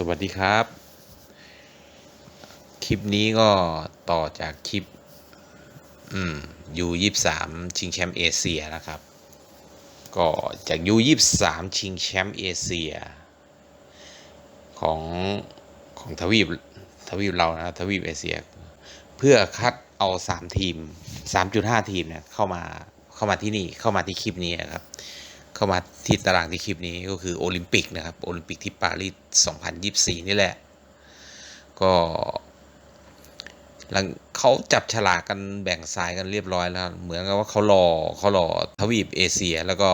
สวัสดีครับ คลิปนี้ก็ต่อจากคลิป อืมยูยี่สามชิงแชมป์เอเชียนะครับ ก็จากยูยี่สามชิงแชมป์เอเชีย ของของทวีปทวีปเรานะทวีปเอเชีย เพื่อคัดเอาสามทีมสามจุดห้าทีมเนี่ยเข้ามาเข้ามาที่นี่เข้ามาที่คลิปนี้นะครับ เข้ามาที่ตารางที่คลิปนี้ก็คือโอลิมปิกนะครับโอลิมปิกที่ปารีส 2024 นี่แหละ ก็หลังเขาจับฉลากกันแบ่งสายกันเรียบร้อยแล้ว เหมือนกับว่าเขารอเขารอทวีปเอเชียแล้วก็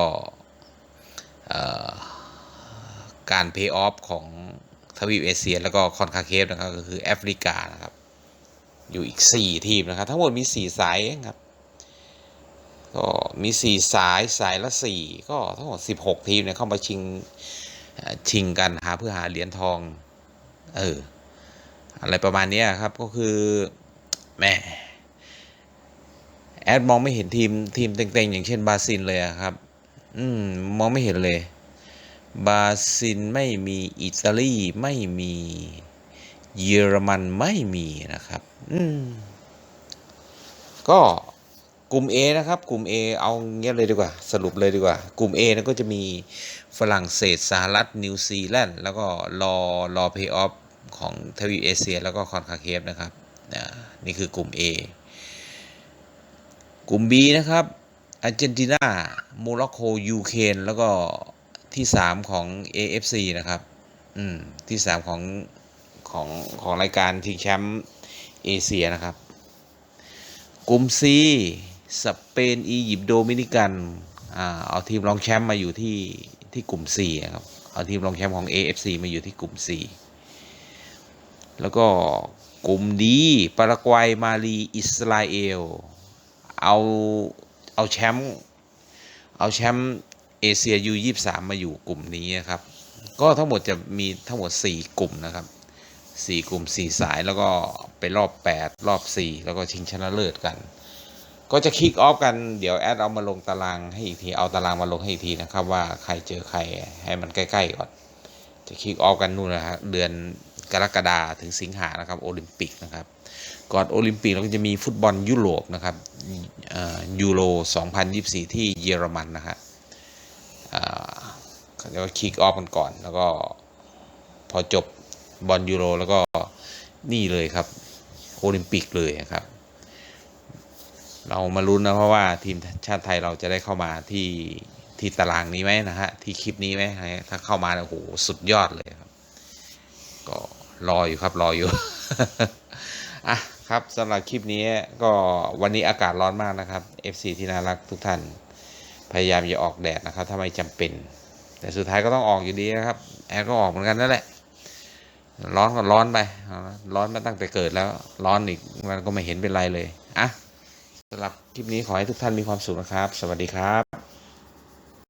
การเพย์ออฟของทวีปเอเชีย แล้วก็คอนคาเคฟนะครับก็คือแอฟริกานะครับ อยู่อีก 4 ทีมนะครับ ทั้งหมดมี 4 สายครับ ก็มีสี่สายสายละสี่ก็ทั้งหมดสิบหกทีมเนี่ยเข้ามาชิงชิงกันหาเพื่อหาเหรียญทอง เออ อะไรประมาณนี้ครับก็คือแหม่แอดมองไม่เห็นทีมทีมเต็งๆ อย่างเช่นบราซิลเลยครับ อืม มองไม่เห็นเลยบราซิลไม่มีอิตาลีไม่มีเยอรมันไม่มีนะครับ อืม ก็ กลุ่ม A นะครับ กลุ่ม A เอาเงี้ยเลยดีกว่า สรุปเลยดีกว่า กลุ่ม A นะก็จะมีฝรั่งเศสสหรัฐนิวซีแลนด์แล้วก็รอรอเพย์ออฟของทวีปเอเชีย แล้วก็คอนคาเคฟนะครับนี่คือกลุ่ม A กลุ่ม B นะครับอาร์เจนตินาโมร็อกโกยูเครนแล้วก็ที่ 3 ของ AFC นะครับ อืม ที่ 3 ของ ของ ของรายการชิงแชมป์เอเชียนะครับ กลุ่ม C สเปน อียิปต์โดมินิกันเอาทีมรองแชมป์มาอยู่ที่ที่กลุ่ม C นะครับเอาทีมรองแชมป์ของ AFC มาอยู่ที่กลุ่ม C แล้วก็กลุ่ม D ปารากวัยมาลีอิสราเอลเอาเอาแชมป์เอาแชมป์เอเชียยูยี่สามมาอยู่กลุ่มนี้นครับ ก็ทั้งหมดจะมีทั้งหมด 4 กลุ่มนะครับสี่กลุ่มสี่สายแล้วก็ไปรอบ 8 รอบ 4 แล้วก็ชิงชนะเลิศกัน ก็จะคิกออฟกันเดี๋ยวแอดเอามาลงตารางให้อีกทีเอาตารางมาลงให้อีกทีนะครับว่าใครเจอใครให้มันใกล้ๆก่อน จะคิกออฟกันนู่นนะฮะเดือนกรกฎาถึงสิงหานะครับโอลิมปิกนะครับก่อนโอลิมปิกเราก็จะมีฟุตบอลยุโรปนะครับเอ่อยูโร 2024 ที่เยอรมันนะครับเขาเรียกว่าคิกออฟกันก่อน แล้วก็พอจบบอลยูโรแล้วก็นี่เลยครับ โอลิมปิกเลยนะครับ เรามาลุ้นนะเพราะว่าทีมชาติไทยเราจะได้เข้ามาที่ที่ตารางนี้ไหมนะฮะที่คลิปนี้ไหมถ้าเข้ามาโอ้โหสุดยอดเลยครับ ก็รออยู่ครับรออยู่อะครับสำหรับคลิปนี้ก็วันนี้อากาศร้อนมากนะครับ FC ที่น่ารักทุกท่าน พยายามอย่าออกแดดนะครับ ถ้าไม่จำเป็น แต่สุดท้ายก็ต้องออกอยู่ดีนะครับ แอร์ก็ออกเหมือนกันนั่นแหละ ร้อนก็ร้อนไป ร้อนมาตั้งแต่เกิดแล้ว ร้อนอีกมันก็ไม่เห็นเป็นไรเลยอะ สำหรับคลิปนี้ขอให้ทุกท่านมีความสุขนะครับ สวัสดีครับ